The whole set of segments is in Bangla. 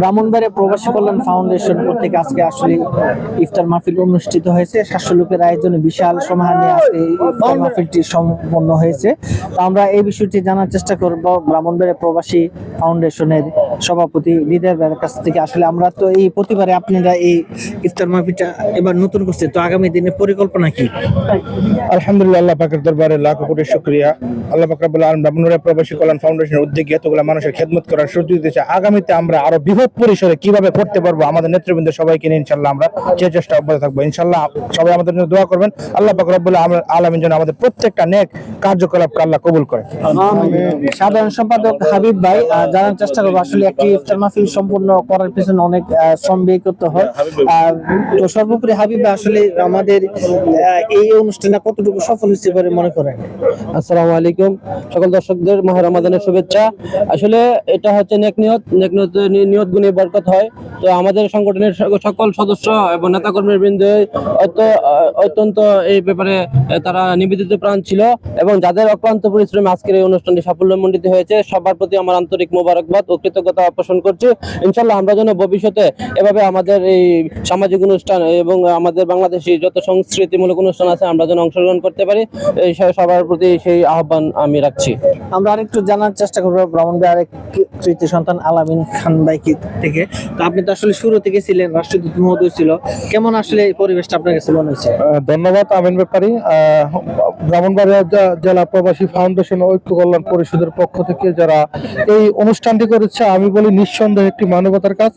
ব্রাহ্মণবাড়িয়া প্রবাসী কল্যাণ ফাউন্ডেশন প্রত্যেক আজকে আসলে ইফতার মাহফিল অনুষ্ঠিত হয়েছে। সাতশো লোকের আয়োজনে বিশাল সমাহার নিয়ে আজকে ইফতার মাহফিলটি সম্পন্ন হয়েছে। তো আমরা এই বিষয়টি জানার চেষ্টা করব ব্রাহ্মণবাড়িয়া প্রবাসী ফাউন্ডেশনের সভাপতি হৃদয়ের কাছ থেকে আসলে আমরা তো এই প্রতিবারে আপনারা এই ইফতার মাহফিলটা এবার নতুন করছে তো আগামী দিনের পরিকল্পনা কি? আলহামদুলিল্লাহ আল্লাহ পাকের দরবারে লাখ কোটি শুকরিয়া। আল্লাহ পাক রব্বুল আলামিন ব্রাহ্মণবাড়িয়া প্রবাসী কল্যাণ ফাউন্ডেশনের উদ্যোগে এতগুলো মানুষের খেদমত করার সুযোগ দিয়েছে। আগামীতে আমরা আরও বৃহৎ পরিসরে কীভাবে করতে পারব আমাদের নেতৃবৃন্দ সবাইকে নিয়ে ইনশাল্লাহ আমরা যে চেষ্টা অব্যাহত থাকব। ইনশাল্লাহ সবাই আমাদের জন্য দোয়া করবেন। আল্লাহ পাক রব্বুল আলামিন যেন আমাদের প্রত্যেকটা নেক কার্যকলাপকে আল্লাহ কবুল করে। সাধারণ সম্পাদক হাবিব ভাই জানার চেষ্টা করব আসলে একটি ইফতার মাহফিল সম্পূর্ণ করার পিছনে অনেক শ্রম ব্যয় করতে হয়। আর তো সর্বোপরি হাবিব আসলে আমাদের এই অনুষ্ঠানটা কতটুকু সফল হচ্ছে বলে মনে করেন? আসসালামু আলাইকুম। সকল দর্শকদের মাহ রমাদানের শুভেচ্ছা। আসলে এটা হচ্ছে নেক নিয়ত। নেক নিয়ত নিয়ত গুণে বরকত হয়। তো আমাদের সংগঠনের সকল সদস্য এবং নেতাকর্মীর বৃন্দ অত্যন্ত এই ব্যাপারে তারা নিবেদিত প্রাণ ছিল এবং যাদের অক্লান্ত পরিশ্রমে আজকের এই অনুষ্ঠানটি সাফল্য সাফল্যমণ্ডিত হয়েছে, সবার প্রতি আমার আন্তরিক মোবারকবাদ ও কৃতজ্ঞতা পোষণ করছি। ইনশাল্লাহ আমরা যেন ভবিষ্যতে এভাবে আমাদের এই সামাজিক অনুষ্ঠান এবং আমাদের বাংলাদেশি যত সংস্কৃতিমূলক অনুষ্ঠান আছে আমরা যেন অংশগ্রহণ করতে পারি। এই সবার প্রতি সেই আহ্বান আমি রাখছি। আমরা আরেকটু জানার চেষ্টা করব ব্রাহ্মণবাড়ির আরেক কৃতি সন্তান আলামিন খান বাইকি থেকে। তো আপনি তো আসলে শুরু থেকে ছিলেন রাষ্ট্রদূত মহোদয় ছিল। কেমন আসলে এই পরিবেশটা আপনার কাছে মনে হয়েছে? ধন্যবাদ আমিন ব্যাপারী। আহ, ব্রাহ্মণবাড়িয়া জেলা প্রবাসী ফাউন্ডেশন ঐক্য কল্যাণ পরিষদের পক্ষ থেকে যারা এই অনুষ্ঠানটি করেছে আমি বলি নিঃসন্দেহে একটি মানবতার কাজ।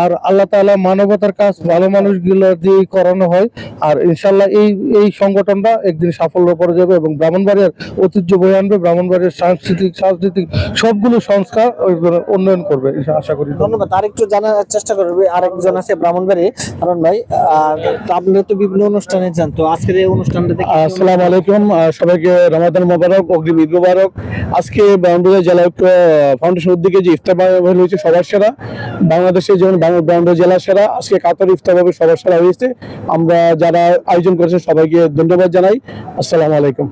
আর আল্লাহ তাআলা মানবতার কাজ ভালো মানুষগুলো দিয়ে করানো হয়। আর ইনশাল্লাহ এই এই সংগঠনটা একদিন সাফল্য পরে যাবে এবং ব্রাহ্মণবাড়িয়ার ঐতিহ্য বয়ে আনবে। ব্রাহ্মণবাড়িয়ার সাংস্কৃতিক সাংস্কৃতিক সবগুলো সংস্কার ওইগুলো উন্নয়ন করবে আশা করি। ধন্যবাদ। আরেকটু জানার চেষ্টা করবে। আরেকজন আছে ব্রাহ্মণবাড়ি কারণ ভাই আর আপনারা তো বিভিন্ন অনুষ্ঠানে যান তো আজকের এই অনুষ্ঠানটা দেখে আসসালামু আলাইকুম। সবাইকে রমাদান মোবারক অগ্রিম ঈদ মোবারক। আজকে ব্রাহ্মণবাড়িয়া জেলা ফাউন্ডেশন উদ্যোগে যে ইফতার মাহফিল হয়েছে সবার সেরা। বাংলাদেশে যেমন বাংলা- জেলা সেরা, আজকে কাতার ইফতার হবে সবার সেরা হয়েছে। আমরা যারা আয়োজন করেছে সবাইকে ধন্যবাদ জানাই। আসসালামু আলাইকুম।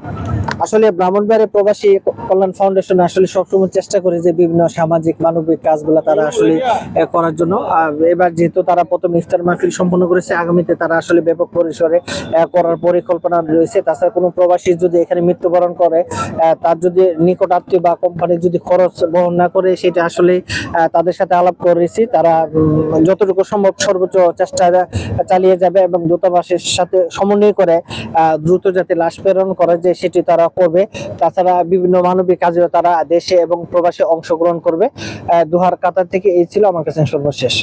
আসলে ব্রাহ্মণবাড়ি প্রবাসী কল্যাণ ফাউন্ডেশন আসলে সবসময় চেষ্টা করে যে বিভিন্ন সামাজিক, মানবিক কাজগুলো তারা আসলে করার জন্য। এবার যেহেতু তারা প্রথম ইফতার মাহফিল সম্পন্ন করেছে, আগামীতে তারা আসলে ব্যাপক পরিসরে করার পরিকল্পনা রয়েছে। তাছাড়া কোনো প্রবাসী যদি এখানে মৃত্যুবরণ করে তার যদি নিকট আত্মীয় বা কোম্পানি যদি খরচ বহন না করে, সেটা আসলে তাদের সাথে আলাপ করেছি। তারা যতটুকু সম্ভব সর্বোচ্চ চেষ্টা চালিয়ে যাবে এবং দূতাবাসের সাথে সমন্বয় করে দ্রুত যাতে লাশ প্রেরণ করে যে সেটি তারা করবে। তাছাড়া বিভিন্ন মানবিক কাজেও তারা দেশে এবং প্রবাসে অংশগ্রহণ করবে। দোহার কাতার থেকে এই ছিল আমার কাছে সর্বশেষ।